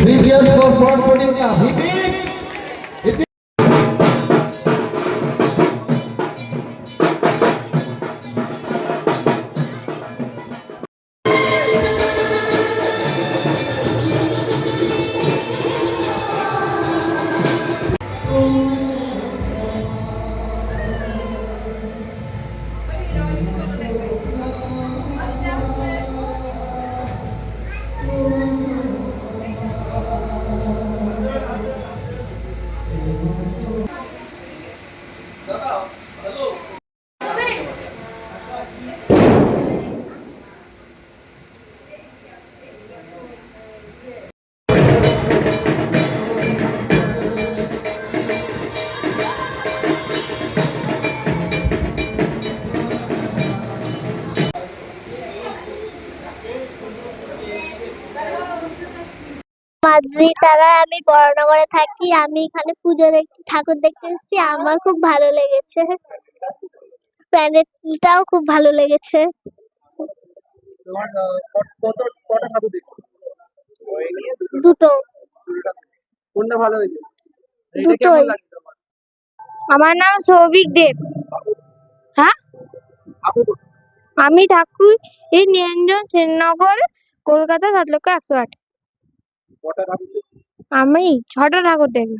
Three cheers for Ford Sporting Club. Oh. মাদ্রি তারা আমি বড়নগরে থাকি আমি এখানে পুজো দেখতে ঠাকুর দেখতে এসেছি আমার খুব ভালো লেগেছে। প্যান্ডেলটাও খুব ভালো লেগেছে। ঠাকুর দুটো। কোনটা ভালো হয়েছে দুটোই। আমার নাম সৌভিক দেব। হ্যাঁ? আমি থাকি এই নিরঞ্জন সেননগর কলকাতা সাত লক্ষ একশো আট। ঠাকুর? আমি ছটা ঠাকুর দেখি।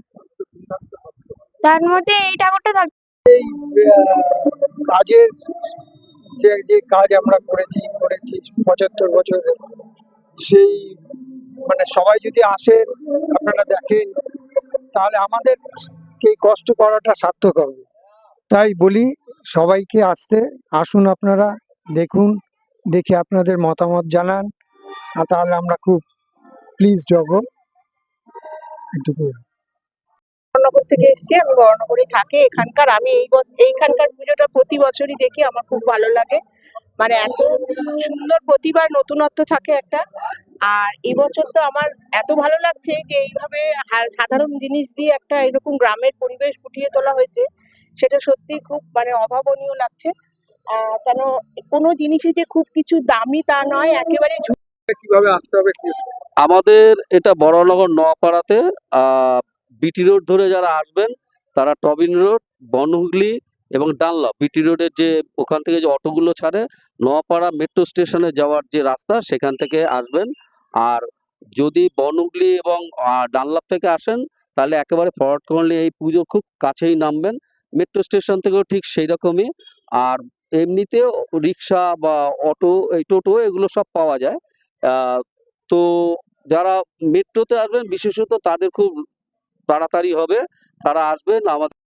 তার মধ্যে এই ঠাকুরটা সব কাজের যে যে কাজ আমরা করেছি করেছি পঁচাত্তর বছরে সেই মানে সবাই যদি আসেন আপনারা দেখেন তাহলে আমাদের এই কষ্ট করাটা সার্থক হবে। তাই বলি সবাইকে আসতে আসুন আপনারা দেখুন দেখে আপনাদের মতামত জানান আর তাহলে আমরা খুব প্লিজ হব এটুকু বর্ণনগর থেকে এসেছি আমি বর্ণনগরে থাকি। এখানকার আমি এই এইখানকার পুজোটা প্রতি বছরই দেখি আমার খুব ভালো লাগে। মানে এত সুন্দর প্রতিবার নতুনত্ব থাকে একটা। আর এবছর তো আমার এত ভালো লাগছে যে এইভাবে সাধারণ জিনিস দিয়ে একটা এরকম গ্রামের পরিবেশ ফুটিয়ে তোলা হয়েছে। সেটা সত্যি খুব মানে অভাবনীয় লাগছে। আহ, কেন কোনো জিনিসই যে খুব কিছু দামি তা নয় একেবারে কীভাবে আসতে হবে আমাদের এটা বড়নগর নোয়াপাড়াতে বিটি রোড ধরে যারা আসবেন তারা টবিন রোড বনহুগলি এবং ডানলপ বিটি রোডের যে ওখান থেকে যে অটোগুলো ছাড়ে নোয়াপাড়া মেট্রো স্টেশনে যাওয়ার যে রাস্তা সেখান থেকে আসবেন। আর যদি বনহুগলি এবং আহ, ডানলপ থেকে আসেন তাহলে একেবারে ফরওয়ার্ড করলে এই পুজো খুব কাছেই নামবেন। মেট্রো স্টেশন থেকেও ঠিক সেই রকমই আর এমনিতেও রিক্সা বা অটো এই টোটো এগুলো সব পাওয়া যায়। তো যারা মেট্রোতে আসবেন বিশেষত তাদের খুব তাড়াতাড়ি হবে। তারা আসবেন আমাদের